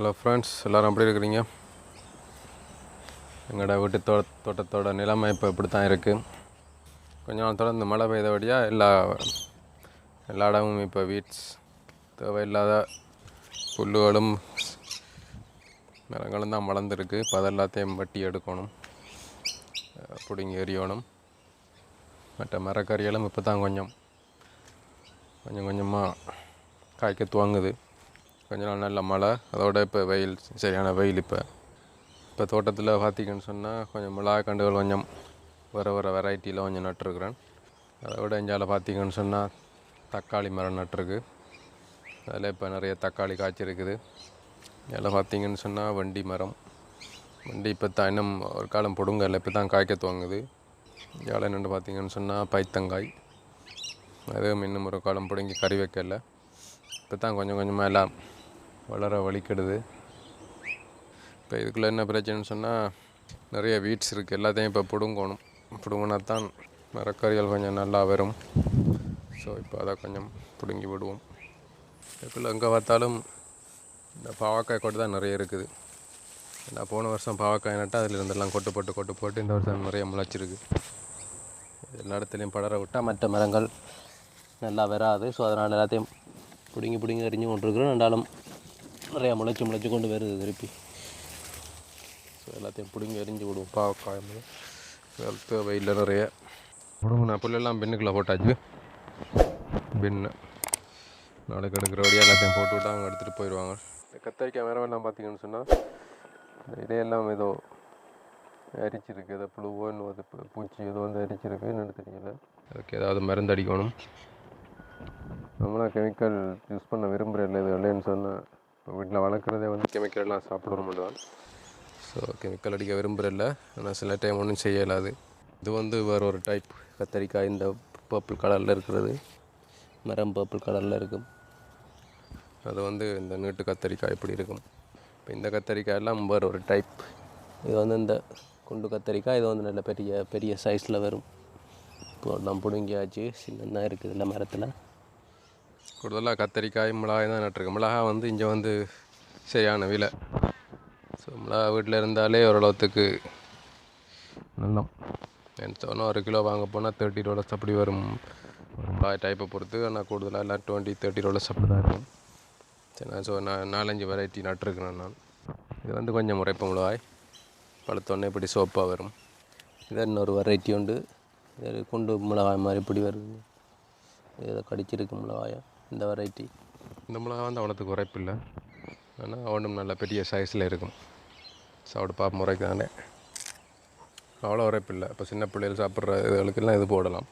Hello friends எல்லோரும் எப்படி இருக்கிறீங்க? எங்களோட வீட்டு தோ தோட்டத்தோட நிலைமை இப்போ இப்படி தான் இருக்குது கொஞ்ச நாள் தொடர்ந்து மழை பெய்தபடியாக எல்லா எல்லா இடமும் இப்போ வீட்ஸ் தேவையில்லாத புல்லுகளும் மரங்களும் தான் வளர்ந்துருக்கு. இப்போ அதெல்லாத்தையும் எல்லாத்தையும் எடுக்கணும். பிடிங்கி பிடுங்கி எறியணும். மற்ற மரக்கறிகளும் இப்போ தான் கொஞ்சம் கொஞ்சம் கொஞ்சமாக காய்க்க துவங்குது. கொஞ்ச நாள் நல்ல மழை. அதோட இப்போ வெயில் சரியான வெயில் இப்போ. இப்போ தோட்டத்தில் பார்த்தீங்கன்னு சொன்னால் கொஞ்சம் மிளகா கண்டுகள் கொஞ்சம் வர வர வெரைட்டியில் கொஞ்சம் நட்டுருக்குறேன். அதை விட இஞ்சால பார்த்தீங்கன்னு சொன்னால் தக்காளி மரம் நட்டுருக்கு. அதில் இப்போ நிறைய தக்காளி காய்ச்சிருக்குது இதில் பார்த்தீங்கன்னு சொன்னால் வண்டி மரம். வண்டி இப்போ தான் இன்னும் ஒரு காலம் பொடுங்கல்ல இப்போ தான் காய்க்க துவங்குது. இதில் என்னென்னு பார்த்தீங்கன்னு சொன்னால் பைத்தங்காய். அதுவும் இன்னும் ஒரு காலம் பிடுங்கி கறி வைக்கல. இப்போ தான் கொஞ்சம் கொஞ்சமாக எல்லாம் வளர வலிக்கிடுது. இப்போ இதுக்குள்ளே என்ன பிரச்சனைன்னு சொன்னால் நிறைய வீட்ஸ் இருக்குது எல்லாத்தையும் இப்போ பிடுங்கணும். பிடுங்கினா தான் மரக்கறிகள் கொஞ்சம் நல்லா வரும். ஸோ இப்போ அதை கொஞ்சம் பிடுங்கி விடுவோம். இதுக்குள்ளே எங்கே பார்த்தாலும் இந்த பாவக்காய் கொட்டு தான் நிறைய இருக்குது. நான் போன வருஷம் பாவக்காய் நட்டால் அதில் இருந்தெல்லாம் கொட்டு போட்டு கொட்டு போட்டு இந்த வருஷம் நிறைய முளைச்சிருக்கு. எல்லா இடத்துலையும் படர விட்டால் மற்ற மரங்கள் நல்லா வராது. ஸோ அதனால் எல்லாத்தையும் பிடுங்கி பிடுங்கி எரிஞ்சு கொண்டிருக்கிறோம். ரெண்டாலும் நிறையா முளைச்சி முளைச்சி கொண்டு வருது திருப்பி. ஸோ எல்லாத்தையும் பிடுங்கி எரிஞ்சு விடுவோம். பாவக்காய் வெயிலில் நிறைய. பிடுங்கின புல்லெல்லாம் பின்னுக்குள்ளே போட்டாச்சு. பின்னு நாளைக்கு எடுக்கிற வழியாக எல்லாத்தையும் போட்டு விட்டு அவங்க எடுத்துகிட்டு போயிடுவாங்க இந்த கத்தரிக்காய் மரமெல்லாம் பார்த்தீங்கன்னு சொன்னால் இதையெல்லாம் ஏதோ அரிச்சிருக்கு ஏதோ புழுவோ இன்னும் அது பூச்சி ஏதோ வந்து அரிச்சிருக்கு என்னென்னு தெரியல. அதுக்கு ஏதாவது மருந்து அடிக்கணும். நம்மளாம் கெமிக்கல் யூஸ் பண்ண விரும்புகிறதில்ல இது இல்லைன்னு சொன்னால் வீட்டில் வளர்க்குறதே வந்து chemical எல்லாம் சாப்பிட மட்டும் ஸோ கெமிக்கல் அடிக்க விரும்புகிறதில்ல ஆனால் சில டைம் ஒன்றும் செய்யலாது. இது வந்து வேறு ஒரு டைப் கத்தரிக்காய் இந்த பர்பிள் கலரில் இருக்கிறது. மரம் பர்பிள் கலரில் இருக்கும். அது வந்து இந்த நீட்டு கத்தரிக்காய் இப்படி இருக்கும். இப்போ இந்த கத்தரிக்காய் எல்லாம் வேறு ஒரு டைப் இது வந்து இந்த குண்டு கத்தரிக்காய் இது வந்து நல்ல பெரிய பெரிய சைஸில் வரும். இப்போ எல்லாம் பிடுங்கியாச்சு. சின்னதாக இருக்குது இல்லை மரத்தில். கூடுதலாக கத்தரிக்காய் மிளகாய் தான் நட்டுருக்கு மிளகாய் வந்து இங்கே வந்து சரியான விலை. ஸோ மிளகா வீட்டில் இருந்தாலே ஓரளவுக்கு நல்லம். சொன்னால் ஒரு கிலோ வாங்க போனால் தேர்ட்டி டாலர்ஸ் அப்படி வரும். மிளகாய் டைப்பை பொறுத்து ஆனால் கூடுதலாக எல்லாம் டுவெண்ட்டி தேர்ட்டி டாலர்ஸ் அப்படி தான் இருக்கும். சரி நான் ஸோ நான் நாலஞ்சு வெரைட்டி நட்டுருக்கிறேன் நான். இது வந்து கொஞ்சம் முறைப்பு மிளகாய். பழுத்தோடனே இப்படி சோப்பாக வரும். இது இன்னொரு வெரைட்டி உண்டு. இது குண்டு மிளகாய் மாதிரி இப்படி வருது ஏதோ கடிச்சிருக்கு மிளகாயா இந்த வெரைட்டி இந்த மிளகா வந்து அவ்வளோத்துக்கு உரைப்பு இல்லை ஆனால் அவனும் நல்ல பெரிய சைஸில் இருக்கும். சாப்பிட்டு பார்ப்ப முறைக்கு தானே. அவ்வளோ உரைப்பு இல்லை இப்போ சின்ன பிள்ளைகள் சாப்பிட்ற இதுகளுக்கெல்லாம் இது போடலாம்.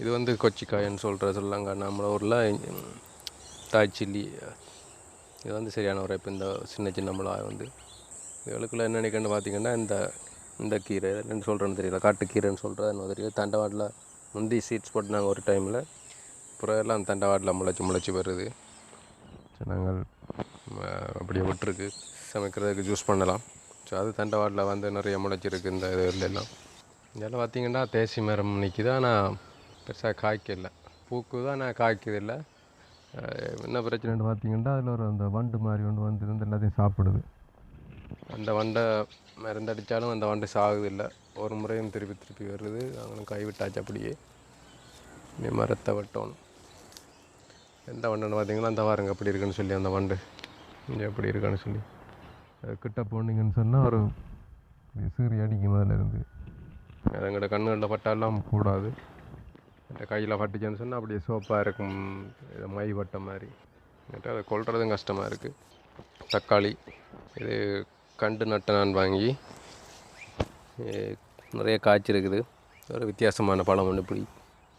இது வந்து கொச்சிக்காயன்னு சொல்கிற சொல்லாங்க நம்ம ஊரில் தாய் சில்லி. இது வந்து சரியான உரைப்பு. இந்த சின்ன சின்ன மிளகாய் வந்து. இதுகளுக்குள்ள என்ன நினைக்கணும்னு பார்த்தீங்கன்னா இந்த இந்த கீரை. என்ன சொல்கிறேன்னு தெரியல. காட்டுக்கீரைன்னு சொல்கிறது என்ன தெரியல தண்டவாட்டில் முந்தி சீட்ஸ் போட்டுனாங்க ஒரு டைமில் அப்புறம் எல்லாம் தண்டவாட்டில் முளைச்சி முளைச்சி வருது. நாங்கள் ம, அப்படியே விட்டுருக்கு. சமைக்கிறதுக்கு ஜூஸ் பண்ணலாம். ஸோ அது தண்டவாட்டில் வந்து நிறைய முளைச்சிருக்கு இந்த இதுல எல்லாம் இதெல்லாம் பார்த்தீங்கன்னா தேசி மரம் நிற்கிது ஆனால் பெருசாக காய்க்கல. பூக்குது ஆனால் காய்க்குது இல்லை. என்ன பிரச்சனைன்னு பார்த்தீங்கன்னா அதில் ஒரு அந்த வண்டு மாதிரி ஒன்று வந்து இருந்து எல்லாத்தையும் சாப்பிடுது. அந்த வண்டை மருந்தடித்தாலும் அந்த வண்டை சாகுது இல்லை. ஒரு முறையும் திருப்பி திருப்பி வருது. அவங்களும் கைவிட்டாச்சு அப்படியே. மரத்தை வெட்டணும். எந்த வண்டுன்னு பார்த்தீங்கன்னா அந்த வாருங்க அப்படி இருக்குன்னு சொல்லி அந்த வண்டு. இங்கே எப்படி இருக்கான்னு சொல்லி. கிட்ட போனீங்கன்னு சொன்னால் ஒரு விசிறி அடிக்கும் அதில் இருந்து. அது எங்களோட கண்ணுகளில் பட்டாலாம் கூடாது கையில் பட்டுச்சேன்னு சொன்னால் அப்படியே சோப்பாக இருக்கும் மை பட்ட மாதிரி. அதை கொல்றதும் கஷ்டமாக இருக்குது தக்காளி இது கண்டு நட்டை நான் வாங்கி நிறைய காய்ச்சிருக்குது. ஒரு வித்தியாசமான பழம் ஒன்று இப்படி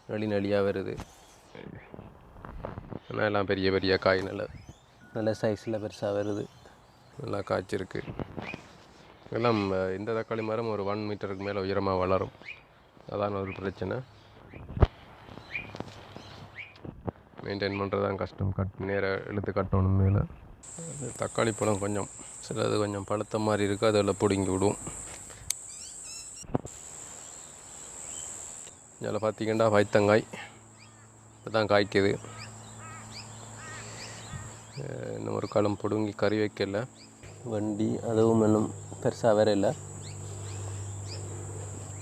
நளி நளியாக வருது. ஆனால் எல்லாம் பெரிய பெரிய காய் நல்ல நல்ல சைஸில் பெருசாக வருது. நல்லா காய்ச்சிருக்கு எல்லாம் இந்த தக்காளி மரம் ஒரு ஒன் மீட்டருக்கு மேலே உயரமாக வளரும். அதான் ஒரு பிரச்சனை. மெயின்டைன் பண்ணுறது தான் கஷ்டம். கட் நேராக இழுத்து கட்டணும் மேலே. தக்காளி பழம் கொஞ்சம். சிலது கொஞ்சம் பழுத்த மாதிரி இருக்குது அதில் பிடுங்கி விடுவோம் இதில் பார்த்தீங்கன்னா வைத்தங்காய். இப்போ தான் காய்க்குது. இன்னும் ஒரு காலம் பிடுங்கி கறி வைக்கல. வண்டி அதுவும் இன்னும் பெருசாக வேற இல்லை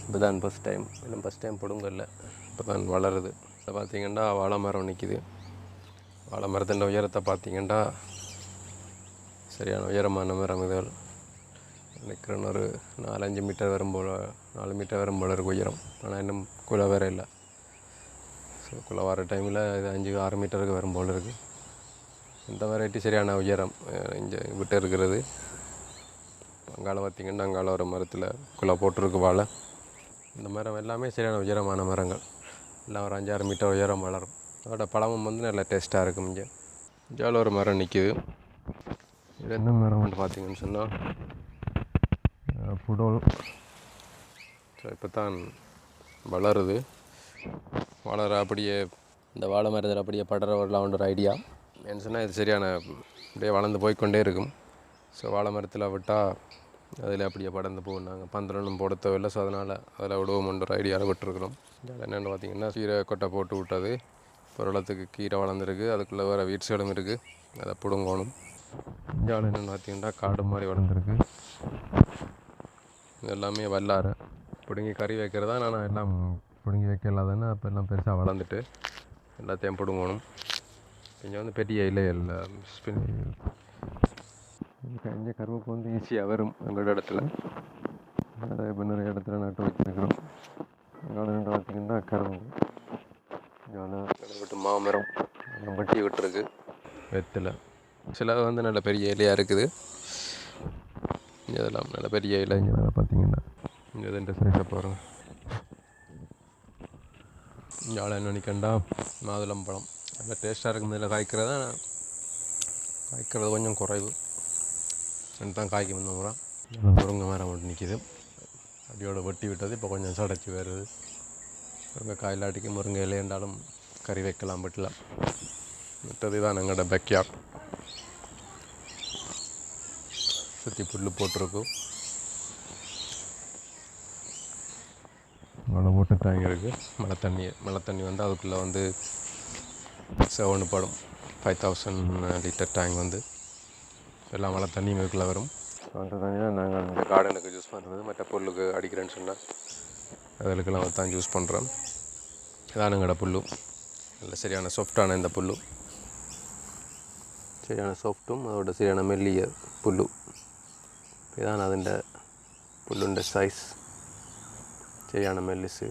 இப்போ தான் ஃபஸ்ட் டைம் இன்னும் ஃபஸ்ட் டைம் பிடுங்கல. இப்போ தான் வளருது. இதை பார்த்தீங்கன்னா வாழை மரம் நிற்கிது வாழை மரத்தின் உயரத்தை பார்த்தீங்கன்னா சரியான உயரமான மரம் இதுகள் நிற்கிறன்னு ஒரு நாலஞ்சு மீட்டர் வரும் போல் நாலு மீட்டர் வரும் போல இருக்கு உயரம். ஆனால் இன்னும் குலை வேற இல்லை ஸோ குலை வர டைமில் இது அஞ்சு ஆறு மீட்டருக்கு வரும் போல் இருக்குது இந்த வெரைட்டி சரியான உயரம் இங்கே விட்டு இருக்கிறது. அங்கால பார்த்தீங்கன்னா அங்கால ஒரு மரத்தில் குலை போட்டிருக்கு வாழை. இந்த மரம் எல்லாமே சரியான உயரமான மரங்கள். எல்லாம் ஒரு அஞ்சாறு மீட்டர் உயரம் வளரும். அதோட பழமும் வந்து நல்ல டேஸ்ட்டாக இருக்கும் இங்கே. இங்கே ஒரு மரம் நிற்கிது இது என்ன மரம்னு பார்த்தீங்கன்னு சொன்னால் புடோல். ஸோ இப்போ தான் வளருது. வளர அப்படியே இந்த வாழை மரத்தில் அப்படியே படர வரலாம் ஒரு ஐடியா என்ன சொன்னால் இது சரியான அப்படியே வளர்ந்து போய்க்கொண்டே இருக்கும். ஸோ வாழை மரத்தில் விட்டால் அதில் அப்படியே படர்ந்து போகும். நாங்கள் பந்தலும் போட தேவையில்லை ஸோ அதனால் அதில் விடுவோம்ன்ற ஒரு ஐடியாவில் விட்டுருக்குறோம். இதில் என்னென்னு பார்த்தீங்கன்னா கீரை கொட்டை போட்டு விட்டது. பொருளத்துக்கு கீரை வளர்ந்துருக்கு. அதுக்குள்ளே வேறு வீட்ஸுகளும் இருக்குது அதை பிடுங்கணும். இங்கே என்னென்னு பார்த்தீங்கன்னா காடு மாதிரி வளர்ந்துருக்கு. இது எல்லாமே வல்லாரை. பிடுங்கி கறி வைக்கிறதா? நான் எல்லாம் பிடுங்கி வைக்க அப்போ எல்லாம் பெருசாக வளர்ந்துட்டு எல்லாத்தையும் பிடுங்கணும். இங்கே வந்து பெரிய இலை இல்லை கஞ்ச கருவேப்பு வந்து ஈஸியாக வரும் எங்களோட இடத்துல. அதை இப்போ நிறைய இடத்துல நட்டு வச்சுருக்கிறோம். எங்களோட பார்த்தீங்கன்னா கருவேப்பு விட்டு மாமரம் எல்லாம் வெட்டி விட்டுருக்கு. வெத்தில். சில வந்து நல்ல பெரிய இலையாக இருக்குது. இங்கே இதெல்லாம் நல்ல பெரிய இலை. இங்கே பார்த்தீங்கன்னா இங்கே ரெண்டு சைஸை இங்கே ஆளை என்ன நிற்கண்டா மாதுளம்பழம். நல்லா டேஸ்ட்டாக இருக்கும் இதில் காய்க்கிறதா காய்க்கிறது கொஞ்சம் குறைவு. ரெண்டு தான் காய்க்கும் இந்த முறை. முருங்கை மரம் மட்டும் நிற்கிது அடியோட வெட்டி விட்டது இப்போ கொஞ்சம் சடைச்சி வருது முருங்கை காயிலாட்டிக்கு முருங்கை இலையண்டாலும் கறி வைக்கலாம் வீட்டில். மற்றது தான் எங்களோட பேக்யார்ட் சுற்றி புல் போட்டிருக்கும் மழை போட்டு டேங்க் இருக்குது மழை தண்ணி மழை தண்ணி வந்து அதுக்குள்ளே வந்து செவனு படும் ஃபைவ் தௌசண்ட் லிட்டர் டேங்க் வந்து எல்லாம் மழை தண்ணியும் இதுக்குள்ளே வரும் அந்த தண்ணி தான் நாங்கள் இந்த கார்டனுக்கு யூஸ் பண்ணுறது மற்ற பொருளுக்கு அடிக்கிறேன்னு சொன்னால் அதுகளுக்கெல்லாம் தான் யூஸ் பண்ணுறோம் இதான் எங்களோட புல்லு நல்ல சரியான சாஃப்டான இந்த புல்லு சரியான சாஃப்ட்டும் அதோட சரியான மெல்லிய புல்லு ഇതാണ് അതിൻ്റെ പുല്ലിൻ്റെ സൈസ് ശരിയാണ് മെല്ലിസ്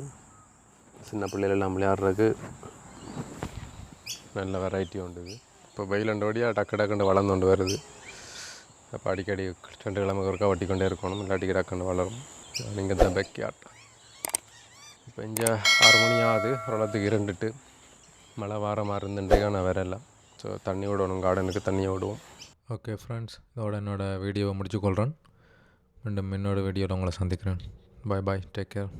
சின்ன பிள்ளைகளெல்லாம் விளையாடுறதுக்கு நல்ல வெரைட்டி உண்டுது இப்போ இப்போ வெயிலண்டோடியாக டக்கு டக்குண்டு வளர்ந்து வருது. அப்போ அடிக்கடி ரெண்டு கிழமை ஒருக்கா வட்டி கொண்டே இருக்கணும். இல்லாட்டி டக்குண்டு வளரும். நீங்கள் தான் ஆட்டம் இப்போ இங்கே ஆறு மணி ஆகுது. ஓரளவுக்கு இருண்டுட்டு மழை வாரமாக மாதிரி நான் வேற இல்லை ஸோ தண்ணி விடணும். கார்டனுக்கு தண்ணியை விடுவோம். ஓகே ஃப்ரெண்ட்ஸ் இதோட என்னோடய வீடியோவை முடிச்சுக்கொள்கிறேன் மீண்டும் இன்னொரு வீடியோவில் உங்களை சந்திக்கிறேன். பாய் பாய் டேக் கேர்